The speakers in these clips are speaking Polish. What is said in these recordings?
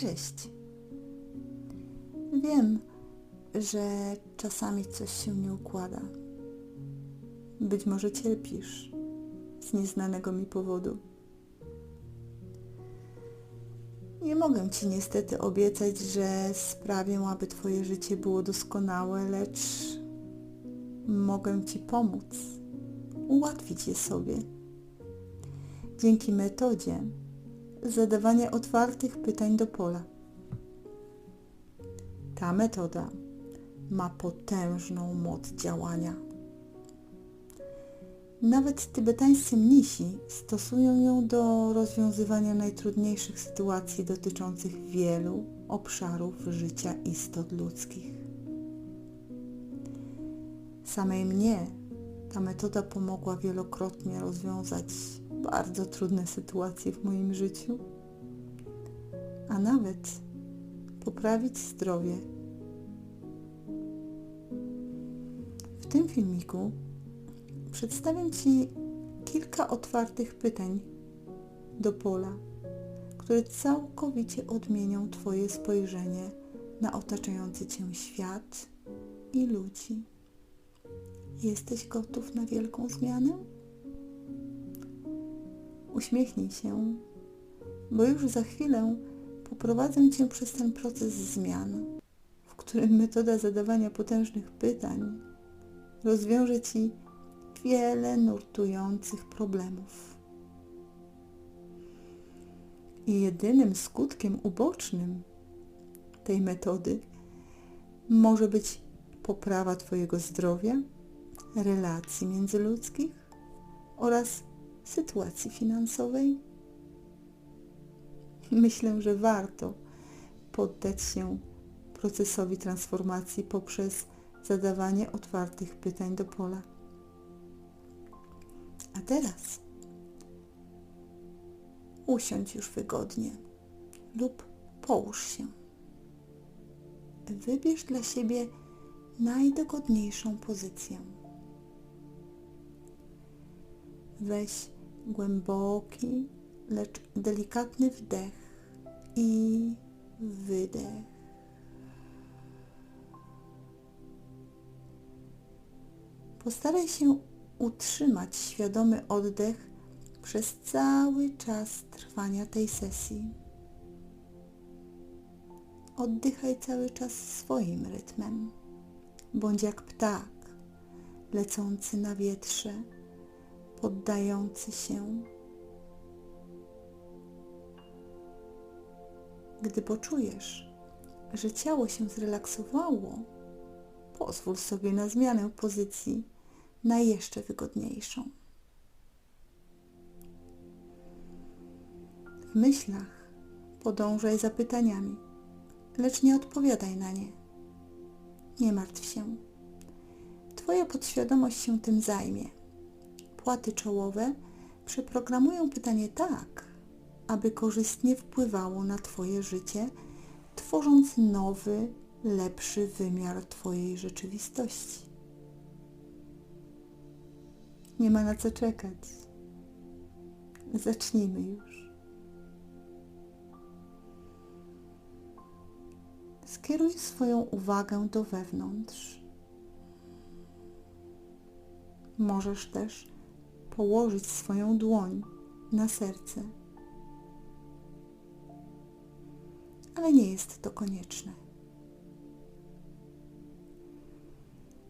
Cześć. Wiem, że czasami coś się nie układa. Być może cierpisz z nieznanego mi powodu. Nie mogę Ci niestety obiecać, że sprawię, aby Twoje życie było doskonałe, lecz mogę Ci pomóc, ułatwić je sobie. Dzięki metodzie zadawania otwartych pytań do pola. Ta metoda ma potężną moc działania. Nawet tybetańscy mnisi stosują ją do rozwiązywania najtrudniejszych sytuacji dotyczących wielu obszarów życia istot ludzkich. Samej mnie ta metoda pomogła wielokrotnie rozwiązać bardzo trudne sytuacje w moim życiu, a nawet poprawić zdrowie. W tym filmiku przedstawię Ci kilka otwartych pytań do pola, które całkowicie odmienią Twoje spojrzenie na otaczający Cię świat i ludzi. Jesteś gotów na wielką zmianę? Uśmiechnij się, bo już za chwilę poprowadzę Cię przez ten proces zmian, w którym metoda zadawania potężnych pytań rozwiąże Ci wiele nurtujących problemów. I jedynym skutkiem ubocznym tej metody może być poprawa Twojego zdrowia, relacji międzyludzkich oraz sytuacji finansowej. Myślę, że warto poddać się procesowi transformacji poprzez zadawanie otwartych pytań do pola. A teraz usiądź już wygodnie lub połóż się. Wybierz dla siebie najdogodniejszą pozycję. Weź głęboki, lecz delikatny wdech i wydech. Postaraj się utrzymać świadomy oddech przez cały czas trwania tej sesji. Oddychaj cały czas swoim rytmem. Bądź jak ptak lecący na wietrze, poddający się. Gdy poczujesz, że ciało się zrelaksowało, pozwól sobie na zmianę pozycji na jeszcze wygodniejszą. W myślach podążaj za pytaniami, lecz nie odpowiadaj na nie. Nie martw się. Twoja podświadomość się tym zajmie. Płaty czołowe przeprogramują pytanie tak, aby korzystnie wpływało na Twoje życie, tworząc nowy, lepszy wymiar Twojej rzeczywistości. Nie ma na co czekać. Zacznijmy już. Skieruj swoją uwagę do wewnątrz. Możesz też położyć swoją dłoń na serce. Ale nie jest to konieczne.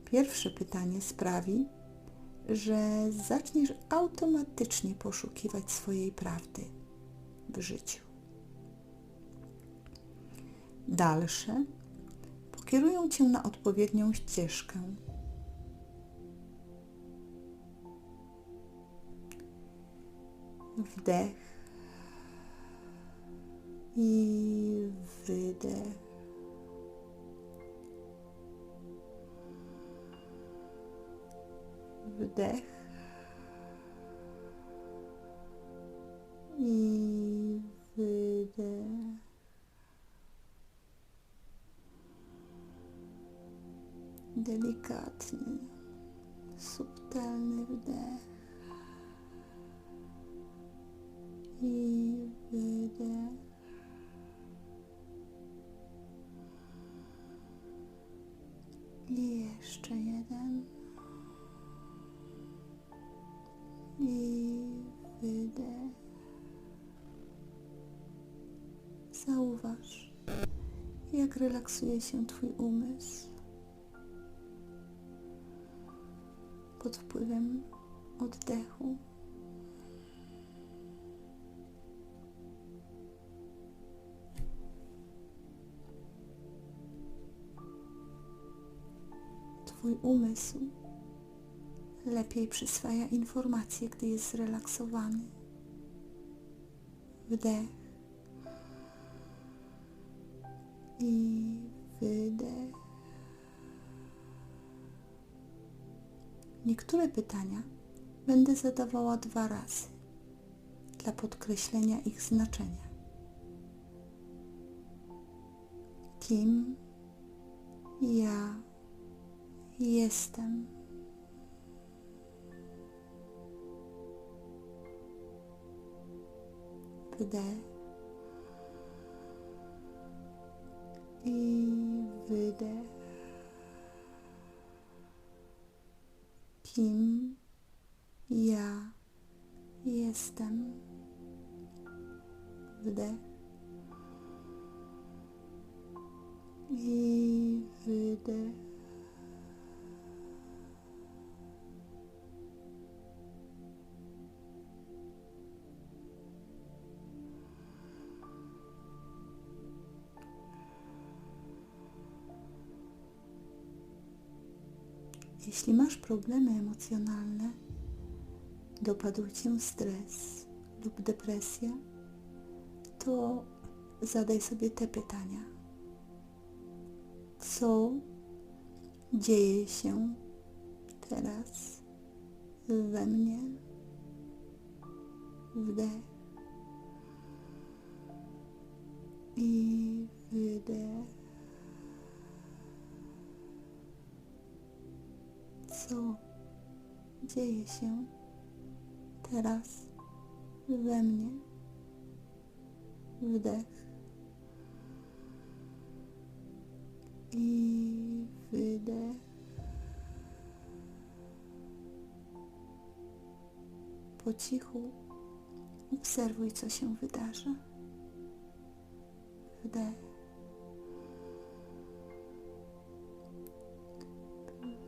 Pierwsze pytanie sprawi, że zaczniesz automatycznie poszukiwać swojej prawdy w życiu. Dalsze pokierują cię na odpowiednią ścieżkę. Wdech i wydech. wdech i wydech. Delikatny, subtelny wdech i wydech. Jeszcze jeden. I wydech. Zauważ, jak relaksuje się Twój umysł pod wpływem oddechu. Twój umysł lepiej przyswaja informacje, gdy jest zrelaksowany. Wdech i wydech. Niektóre pytania będę zadawała dwa razy dla podkreślenia ich znaczenia. Kim ja jestem? Wdech i wydech. Kim ja jestem? Wdech i wydech. Jeśli masz problemy emocjonalne, dopadł Cię stres lub depresja, to zadaj sobie te pytania. Co dzieje się teraz we mnie? Wdech i wydech. Co dzieje się teraz we mnie. Wdech i wydech. Po cichu obserwuj, co się wydarza. Wdech.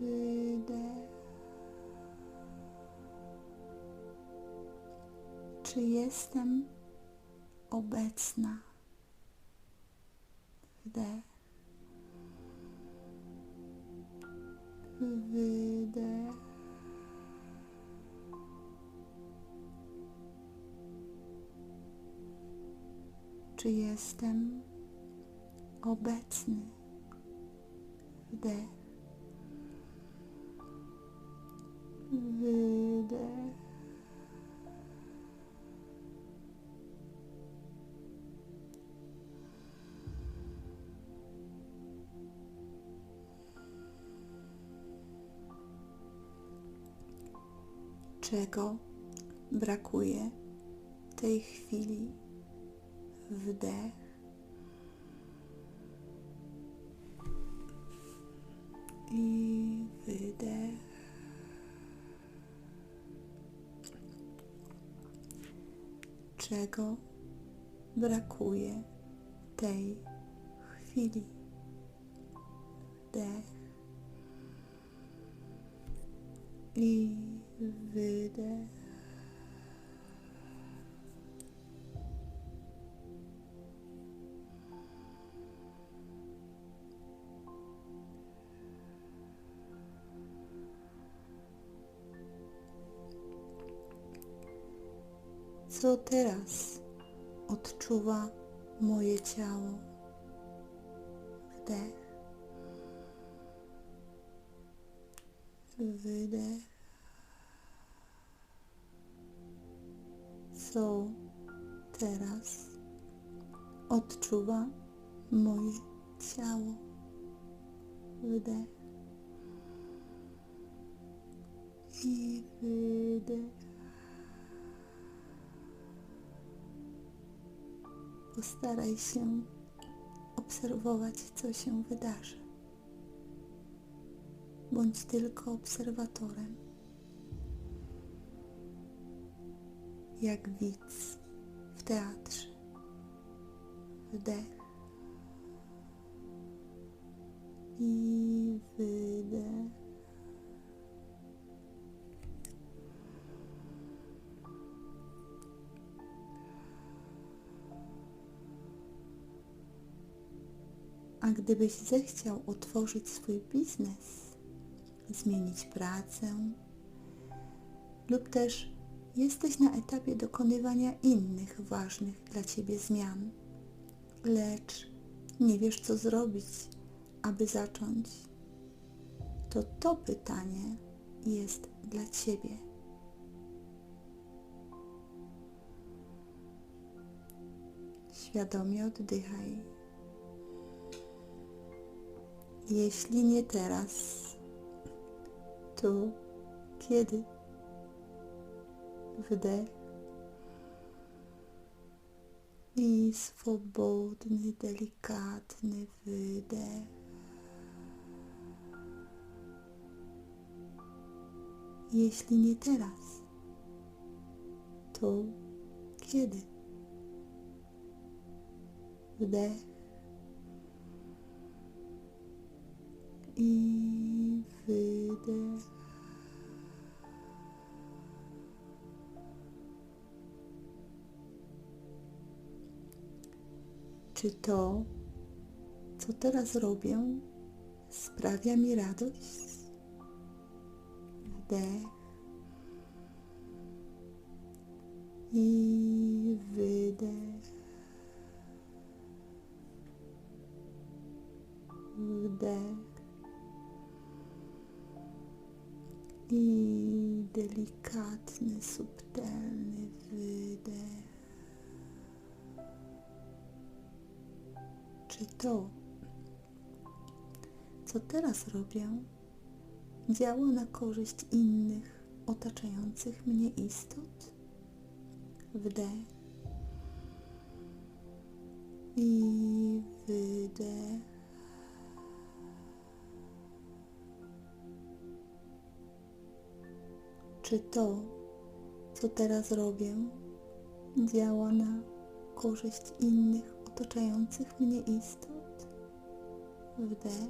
Wydech. Czy jestem obecna? Wdech. Wydech. Czy jestem obecny? Wdech. Czego brakuje tej chwili? Wdech. I wydech. Czego brakuje tej chwili. Wdech i wydech. Co teraz odczuwa moje ciało? Wdech. Wydech. Co teraz odczuwa moje ciało? Wdech. I wydech. Postaraj się obserwować, co się wydarzy. Bądź tylko obserwatorem, jak widz w teatrze. Wdech. I wydech. A gdybyś zechciał otworzyć swój biznes, zmienić pracę, lub też jesteś na etapie dokonywania innych ważnych dla Ciebie zmian, lecz nie wiesz co zrobić, aby zacząć, to to pytanie jest dla Ciebie. Świadomie oddychaj. Jeśli nie teraz, to kiedy? Wdech i swobodny, delikatny wydech. Jeśli nie teraz, to kiedy? Wdech i wydech. Czy to, co teraz robię, sprawia mi radość? Wdech i wydech. Wdech i delikatny, subtelny wydech. Czy to, co teraz robię, działa na korzyść innych otaczających mnie istot? Wdech i wydech. Czy to, co teraz robię, działa na korzyść innych otaczających mnie istot? Wdech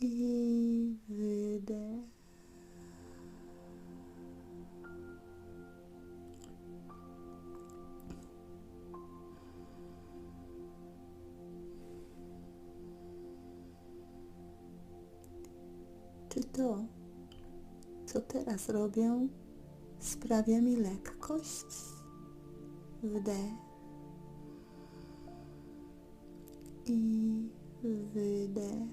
i wydech. Co teraz robię, sprawia mi lekkość? Wdech i wydech.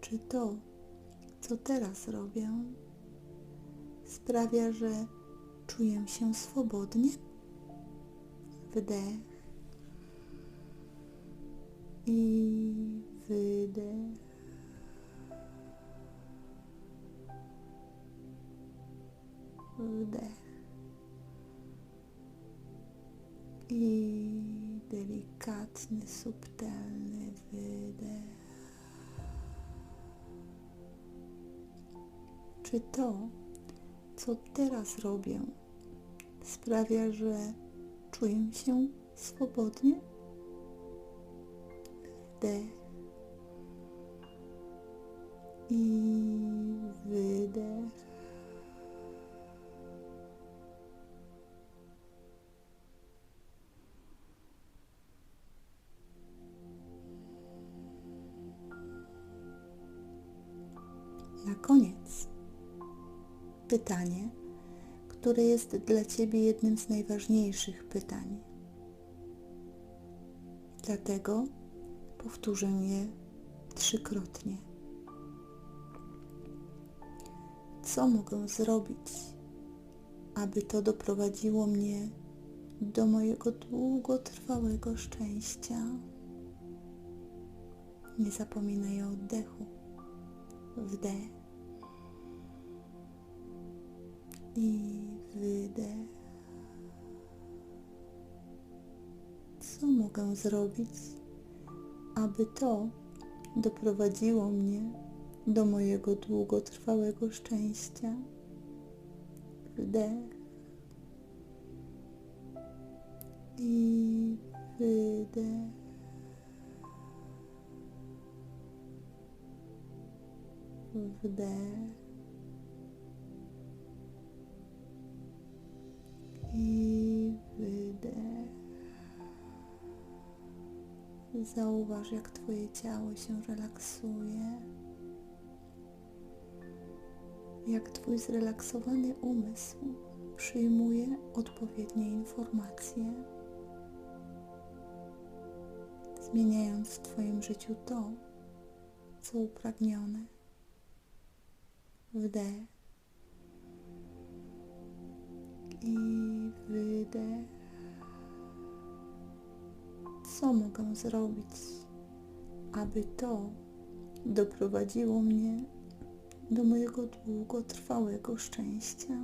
Czy to, co teraz robię, sprawia, że czuję się swobodnie? Wdech i wydech. Wdech i delikatny, subtelny wydech. Czy to, co teraz robię, sprawia, że czuję się swobodnie? Wdech i wydech. Pytanie, które jest dla Ciebie jednym z najważniejszych pytań. Dlatego powtórzę je trzykrotnie. Co mogę zrobić, aby to doprowadziło mnie do mojego długotrwałego szczęścia? Nie zapominaj o oddechu. Wdech i wydech. Co mogę zrobić, aby to doprowadziło mnie do mojego długotrwałego szczęścia? Wdech i wydech. Wdech i wydech. Zauważ, jak Twoje ciało się relaksuje, jak Twój zrelaksowany umysł przyjmuje odpowiednie informacje, zmieniając w Twoim życiu to, co upragnione. Wdech i wydech. Co mogę zrobić, aby to doprowadziło mnie do mojego długotrwałego szczęścia?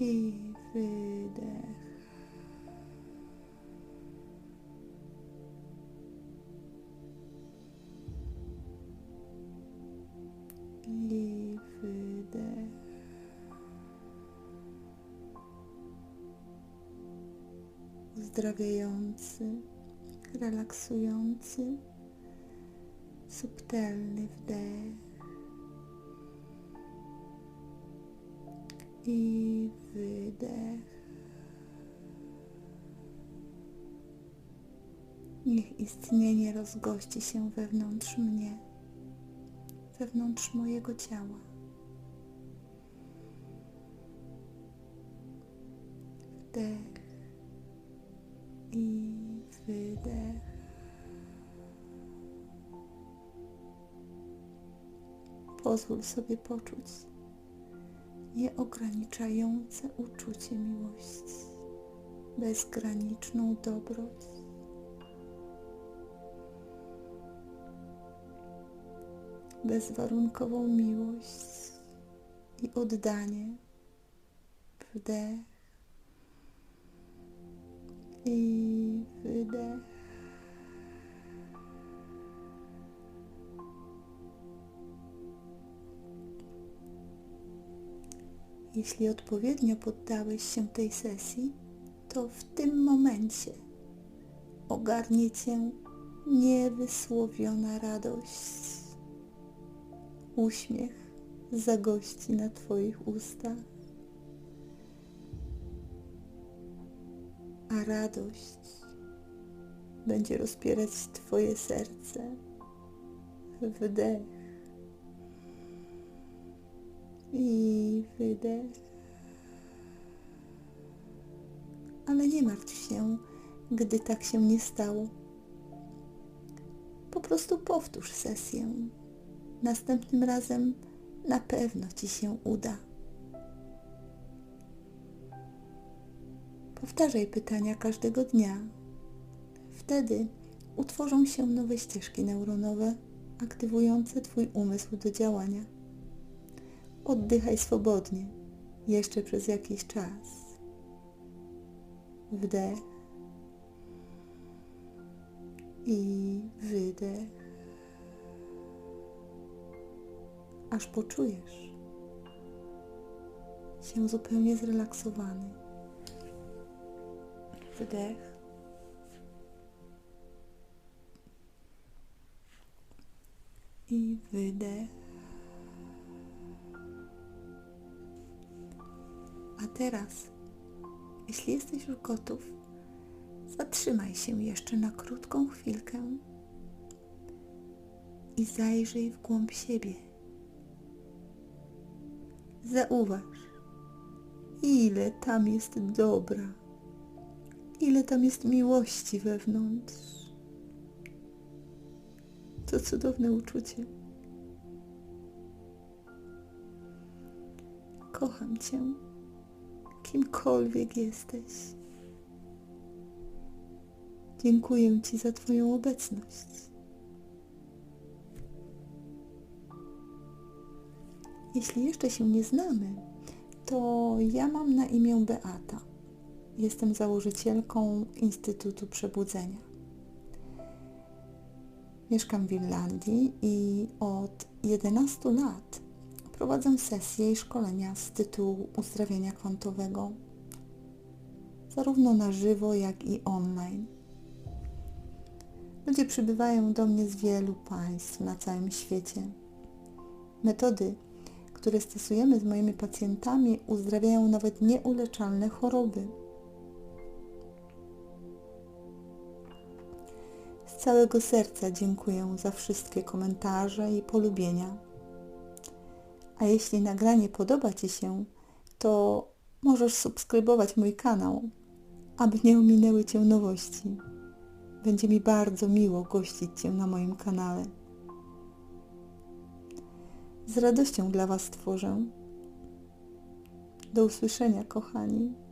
I wydech. Uzdrawiający, relaksujący, subtelny wdech i wydech. Niech istnienie rozgości się wewnątrz mnie wewnątrz mojego ciała. Wdech wydech. Pozwól sobie poczuć nieograniczające uczucie miłości, bezgraniczną dobroć bezwarunkową miłość i oddanie. Wdech i wydech. Jeśli odpowiednio poddałeś się tej sesji, to w tym momencie ogarnie Cię niewysłowiona radość uśmiech zagości na Twoich ustach, a radość będzie rozpierać Twoje serce. Wdech i wydech. Ale nie martw się, gdy tak się nie stało. Po prostu powtórz sesję Następnym razem na pewno Ci się uda. Powtarzaj pytania każdego dnia. Wtedy utworzą się nowe ścieżki neuronowe, aktywujące Twój umysł do działania. Oddychaj swobodnie, jeszcze przez jakiś czas. Wdech i wydech. aż poczujesz się zupełnie zrelaksowany. Wdech. I wydech. A teraz, jeśli jesteś już gotów, zatrzymaj się jeszcze na krótką chwilkę i zajrzyj w głąb siebie. Zauważ, ile tam jest dobra, ile tam jest miłości wewnątrz. To cudowne uczucie. Kocham Cię, kimkolwiek jesteś. Dziękuję Ci za Twoją obecność. Jeśli jeszcze się nie znamy, to ja mam na imię Beata. Jestem założycielką Instytutu Przebudzenia. Mieszkam w Irlandii i od 11 lat prowadzę sesje i szkolenia z tytułu uzdrawiania kwantowego, zarówno na żywo, jak i online. Ludzie przybywają do mnie z wielu państw na całym świecie. Metody, które stosujemy z moimi pacjentami, uzdrawiają nawet nieuleczalne choroby. Całego serca dziękuję za wszystkie komentarze i polubienia. A jeśli nagranie podoba Ci się, to możesz subskrybować mój kanał, aby nie ominęły Cię nowości. Będzie mi bardzo miło gościć Cię na moim kanale. Z radością dla Was tworzę. Do usłyszenia, kochani.